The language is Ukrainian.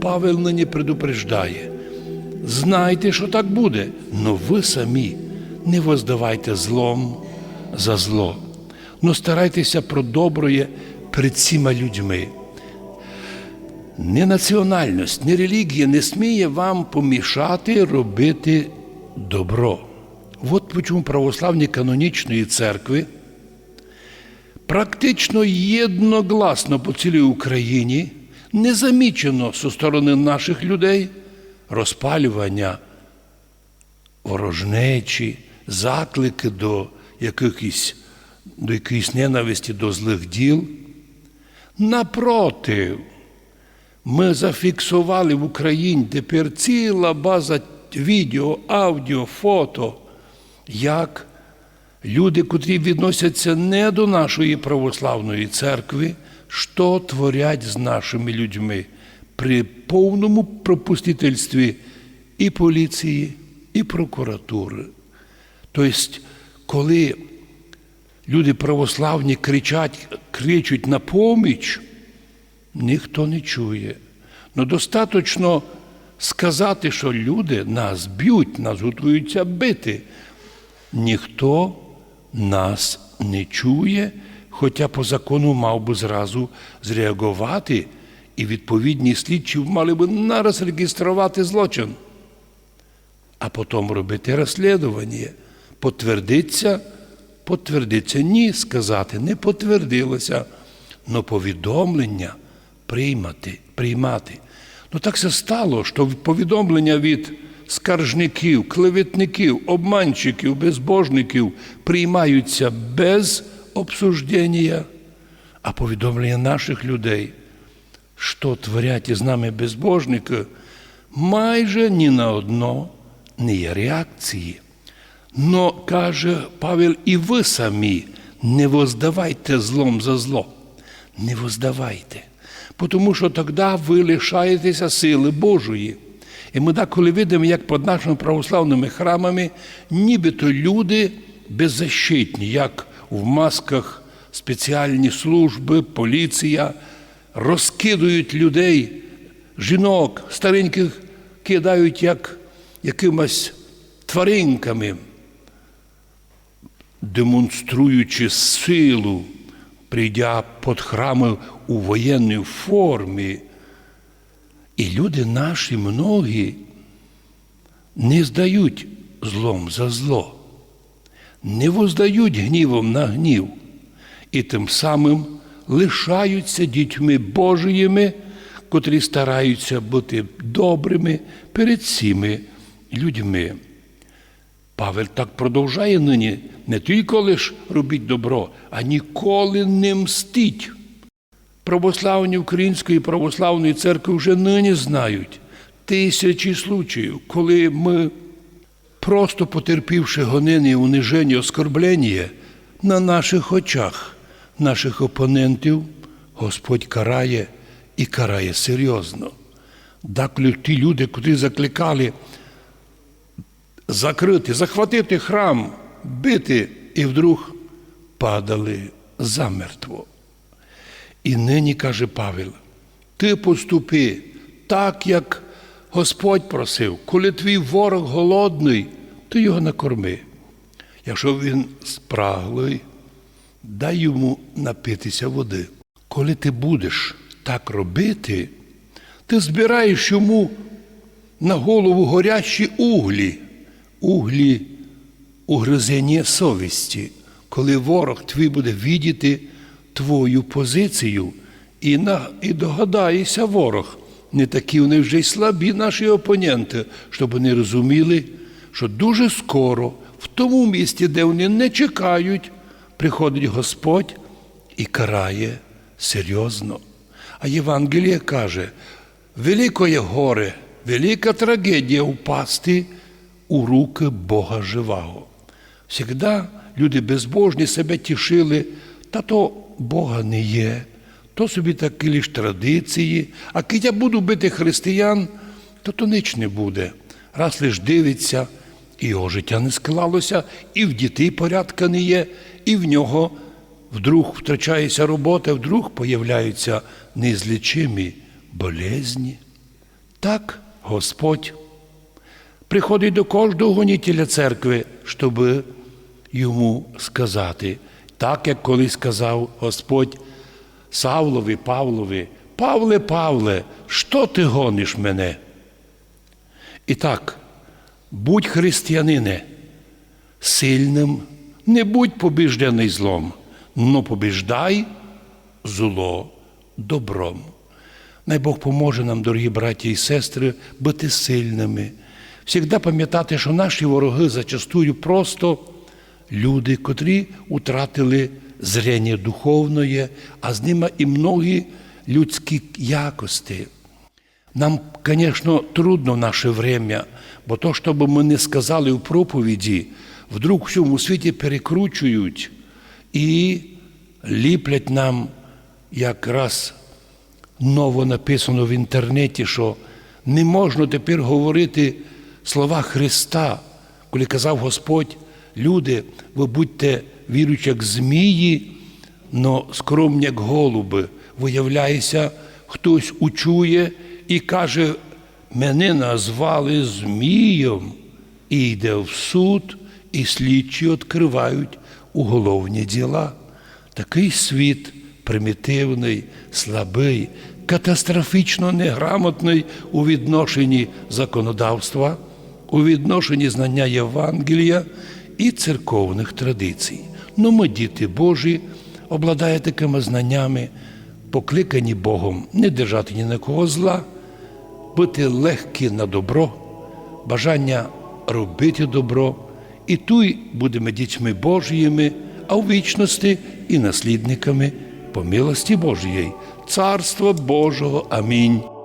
Павел нині предупреждає. Знайте, що так буде, но ви самі не воздавайте злом за зло, но старайтеся про доброє перед всіма людьми. Ні національність, ні релігія не сміє вам помішати робити добро. От почому православні канонічної церкви практично єдногласно по цілій Україні не замічено зі сторони наших людей розпалювання ворожнечі, заклики до якихось, до якоїсь ненависті до злих діл. Напротив, ми зафіксували в Україні тепер ціла база відео, аудіо, фото, як люди, котрі відносяться не до нашої православної церкви, що творять з нашими людьми при повному пропустительстві і поліції, і прокуратури. Тобто, коли люди православні кричать, кричуть на поміч, ніхто не чує. Ну, достатньо сказати, що люди нас б'ють, нас готуються бити. Ніхто нас не чує, хоча по закону мав би зразу зреагувати, і відповідні слідчі мали би нараз реєструвати злочин, а потім робити розслідування. Потвердиться, потвердиться, ні, сказати, не потвердилося, але повідомлення приймати, приймати. Ну так це стало, що повідомлення від скаржників, клеветників, обманщиків, безбожників приймаються без обсуждення, а повідомлення наших людей, що творять із нами безбожники, майже ні на одно не є реакції. Но каже Павел, і ви самі не воздавайте злом за зло. Не воздавайте. Тому що тоді ви лишаєтеся сили Божої. І ми деколи видимо, як під нашими православними храмами, нібито люди беззащитні, як в масках спеціальні служби, поліція, розкидують людей, жінок, стареньких кидають як якимось тваринками, демонструючи силу, прийдя під храми у воєнній формі. І люди наші многі не здають злом за зло, не воздають гнівом на гнів, і тим самим лишаються дітьми Божіїми, котрі стараються бути добрими перед всіми людьми. Павел так продовжує нині не тільки лиш робіть добро, а ніколи не мстіть. Православні Української православної церкви вже нині знають тисячі случаїв, коли ми, просто потерпівши гонення, униження, оскорблення, на наших очах, наших опонентів, Господь карає і карає серйозно. Деколи ті люди, котрі закликали закрити, захватити храм, бити, і вдруг падали замертво. І нині каже Павел, ти поступи так, як Господь просив, коли твій ворог голодний, ти його накорми. Якщо він спраглий, дай йому напитися води. Коли ти будеш так робити, ти збираєш йому на голову горящі углі, углі угризення совісті, коли ворог твій буде відіти твою позицію, і на, і догадається ворог. Не такі вони вже й слабі наші опоненти, щоб вони розуміли, що дуже скоро, в тому місці, де вони не чекають, приходить Господь і карає серйозно. А Євангеліє каже, великое горе, велика трагедія впасти у руки Бога живого. Всегда люди безбожні себе тішили, та то Бога не є, то собі такі лиш традиції, а я буду бити християн, то то ніч не буде. Раз лиш дивиться, і його життя не склалося, і в дітей порядка не є, і в нього вдруг втрачається робота, вдруг появляються неізлічимі болезні. Так Господь приходить до кожного гонітеля церкви, щоб йому сказати, так як колись сказав Господь Савлові, Павлові, Павле, Павле, що ти гониш мене? І так, будь християнине, сильним, не будь побіждений злом, но побіждай зло добром. Най Бог поможе нам, дорогі браті і сестри, бути сильними. Всігда пам'ятати, що наші вороги зачастую просто люди, котрі втратили зрення духовне, а з ними і многі людські якості. Нам, звісно, трудно в наше время, бо то, що би ми не сказали у проповіді, вдруг в всьому світі перекручують і ліплять нам якраз ново написано в інтернеті, що не можна тепер говорити слова Христа, коли казав Господь, люди, ви будьте віруючи, як змії, но скромні, як голуби. Виявляється, хтось учує і каже, мене назвали Змієм, і йде в суд, і слідчі відкривають уголовні діла. Такий світ примітивний, слабий, катастрофічно неграмотний у відношенні законодавства, у відношенні знання Євангелія і церковних традицій. Ну, ми, діти Божі, обладає такими знаннями, покликані Богом не держати ні на кого зла, бути легкі на добро, бажання робити добро, і туй будемо дітьми Божіми, а в вічності і наслідниками по милості Божої, Царства Божого. Амінь.